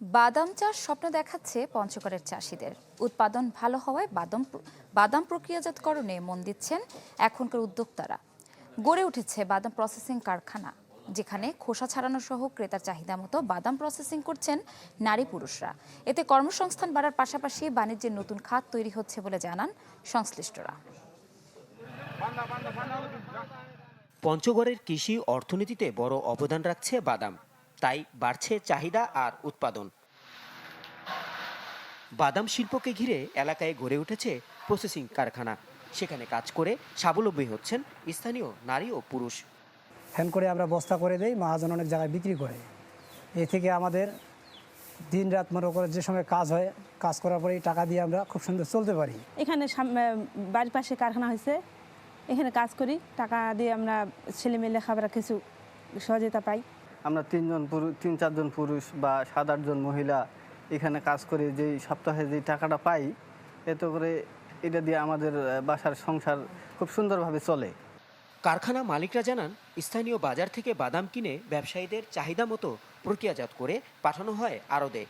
বাদাম চাষ স্বপ্ন দেখাচ্ছে পঞ্চগড়ের চাষিদের। উৎপাদন ভালো হওয়ায় বাদাম বাদাম প্রক্রিয়াজাতকরণে মন দিচ্ছেন এখনকার উদ্যোক্তারা। গড়ে উঠেছে বাদাম প্রসেসিং কারখানা, যেখানে খোসা ছাড়ানো সহ ক্রেতার চাহিদা মতো বাদাম প্রসেসিং করছেন নারী পুরুষরা। এতে কর্মসংস্থান বাড়ার পাশাপাশি বাণিজ্যের নতুন খাত তৈরি হচ্ছে বলে জানান সংশ্লিষ্টরা। পঞ্চগড়ের কৃষি অর্থনীতিতে বড় অবদান রাখছে বাদাম। তাই বাড়ছে চাহিদা আর উৎপাদন। বাদাম শিল্পকে ঘিরে এলাকায় গড়ে উঠেছে প্রসেসিং কারখানা। সেখানে কাজ করে স্বাবলম্বী হচ্ছেন স্থানীয় নারী ও পুরুষ। ফ্যান করে আমরা বস্তা করে দেই মহাজন অনেক জায়গায় বিক্রি করে। এ থেকে আমাদের দিন রাত মনে করে যে সময় কাজ হয় কাজ করার পরে টাকা দিয়ে আমরা খুব সুন্দর চলতে পারি। এখানে সাম- বাড়ির পাশে কারখানা হয়েছে। এখানে কাজ করি টাকা দিয়ে আমরা ছেলে মেয়ে খাবার কিছু সহযোগিতা পাই। আমরা তিনজন পুরুষ তিন চারজন পুরুষ বা সাত আটজন মহিলা এখানে কাজ করে যেই সপ্তাহে যেই টাকাটা পাই এত করে এটা দিয়ে আমাদের বাসার সংসার খুব সুন্দরভাবে চলে। কারখানা মালিকরা জানান স্থানীয় বাজার থেকে বাদাম কিনে ব্যবসায়ীদের চাহিদা মতো প্রক্রিয়াজাত করে পাঠানো হয় আড়দে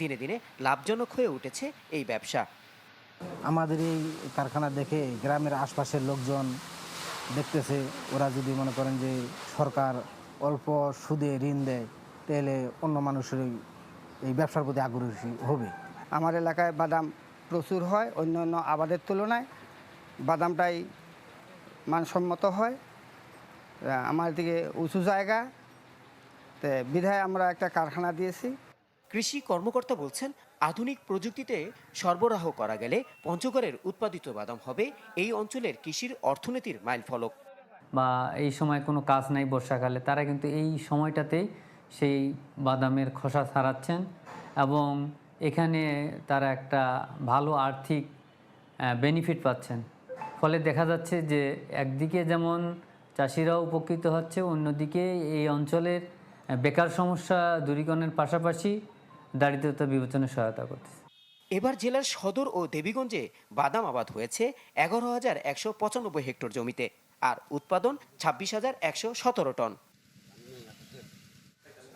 দিনে দিনে লাভজনক হয়ে উঠেছে এই ব্যবসা। আমাদের এই কারখানা দেখে গ্রামের আশপাশের লোকজন দেখতেছে ওরা যদি মনে করেন যে সরকার অল্প সুদে ঋণ দেয়, তাহলে অন্য মানুষের এই- ব্যবসার প্রতি আগ্রহী হবে। আমার এলাকায় বাদাম প্রচুর হয় অন্য অন্য আবাদের তুলনায় বাদামটাই মানসম্মত হয়। আমার দিকে উঁচু জায়গা, তো বিধায় আমরা একটা কারখানা দিয়েছি। কৃষি কর্মকর্তা বলছেন, আধুনিক প্রযুক্তিতে সরবরাহ করা গেলে পঞ্চগড়ের উৎপাদিত বাদাম হবে এই অঞ্চলের কৃষির অর্থনীতির মাইল ফলক বা এই সময় কোনো কাজ নাই বর্ষাকালে, তারা কিন্তু এই সময়টাতেই সেই বাদামের খোসা ছাড়াচ্ছেন এবং এখানে তারা একটা ভালো আর্থিক বেনিফিট পাচ্ছেন। ফলে দেখা যাচ্ছে যে একদিকে যেমন চাষিরাও উপকৃত হচ্ছে, অন্যদিকে এই অঞ্চলের বেকার সমস্যা দূরীকরণের পাশাপাশি দারিদ্রতা বিবেচনায় সহায়তা করতেছে। এবার জেলার সদর ও দেবীগঞ্জে বাদাম আবাদ হয়েছে এগারো হাজার একশো পঁচানব্বই হেক্টর জমিতে। আর উৎপাদন ছাব্বিশ হাজার একশো সতেরো ton.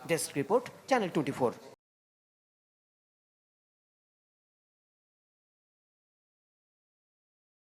Desk report channel twenty